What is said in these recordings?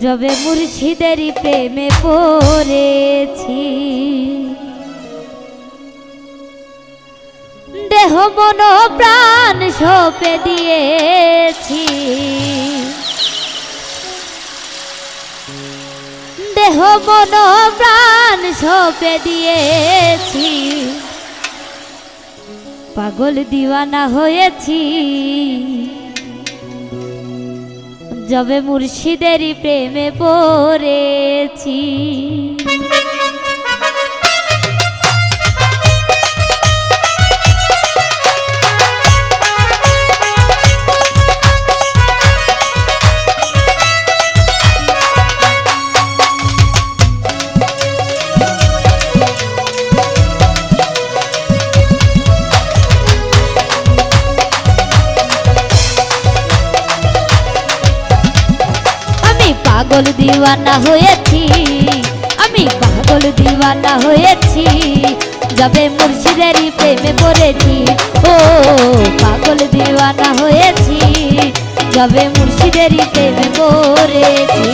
যবে মুর্শিদেরই প্রেমে পড়েছি। দেহ, মন, প্রাণ সপে দিয়েছি। দেহ, মন, প্রাণ সপে দিয়েছি। পাগল দিওয়ানা হয়েছি। যবে মুর্শিদেরই প্রেমে পড়েছি। পাগল দিওয়ানা হয়েছি, আমি পাগল দিওয়ানা হয়েছি। যবে মুর্শিদেরই প্রেমে পড়েছি, ও পাগল দিওয়ানা হয়েছি। যবে মুর্শিদেরই প্রেমে পড়েছি।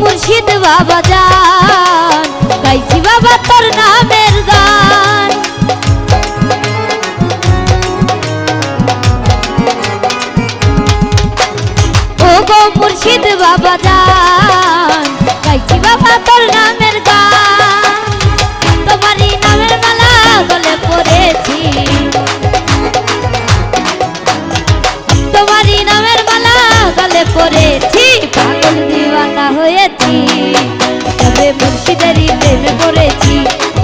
মুর্শিদ বাবা যান গাইছি বাবা তোর নামের গান। মুর্শিদ বাবা যান গাইছি বাবা তোর নামের গান। তোমারই নামের মালা গলে পড়েছি। তোমারই নামের মালা গলে পড়েছি। হয়েছি তবে মুর্শিদেরই প্রেমে পড়েছি।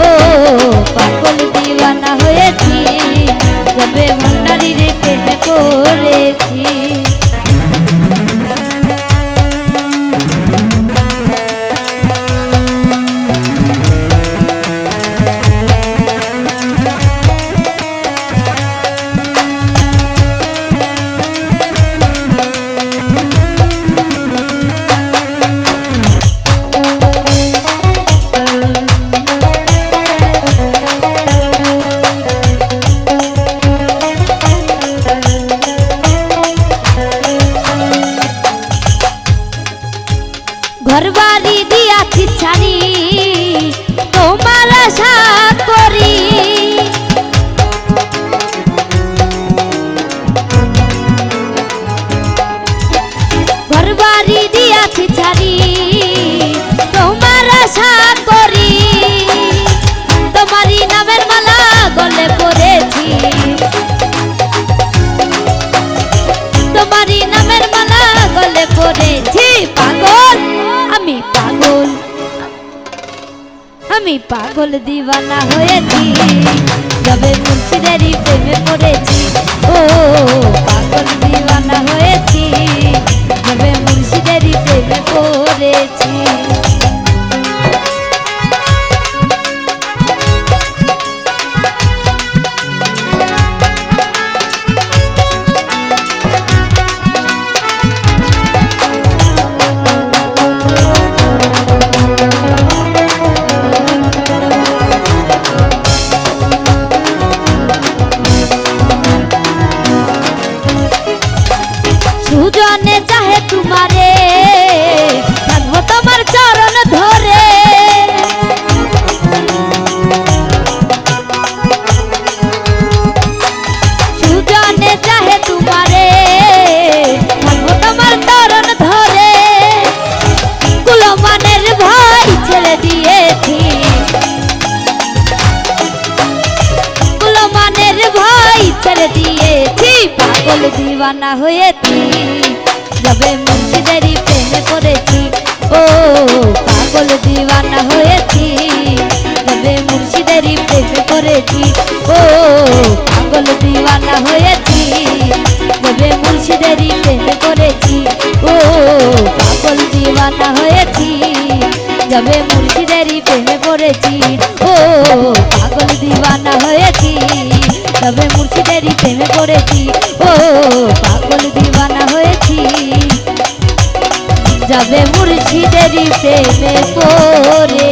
ও পাগল দিওয়ানা হয়েছি। তবে আমি পাগল দিওয়ানা হয়েছি। যবে মুন্সিদারি প্রেমে পড়েছি। ও পাগল দিওয়ানা হয়েছি। সুজনে চাহে তোমারে। থাকব তোমার চরণ ধরে। সুজনে চাহে তোমারে। থাকব তোমার চরণ ধরে। কুলমানের ভাই ছেড়ে দিয়েছি। কুলমানের ভাই ছেড়ে দিয়েছি। পাগল দিওয়ানা হয়েছি। যবে মুর্শিদেরই প্রেমে পড়েছি। ও, পাগল দিওয়ানা হয়েছি। যবে মুর্শিদেরই প্রেমে পড়েছি। ও, পাগল দিওয়ানা হয়েছি। যবে মুর্শিদেরই প্রেমে পড়েছি। ও, পাগল দিওয়ানা হয়েছি। যবে মুর্শিদেরই প্রেমে পড়েছি। ও, পাগল দিওয়ানা হয়েছি। তবে মুর্শিদেরই প্রেমে পড়েছি। ও, পাগল দিওয়ানা হয়েছি। যাবে মুর্শিদেরই প্রেমে পরে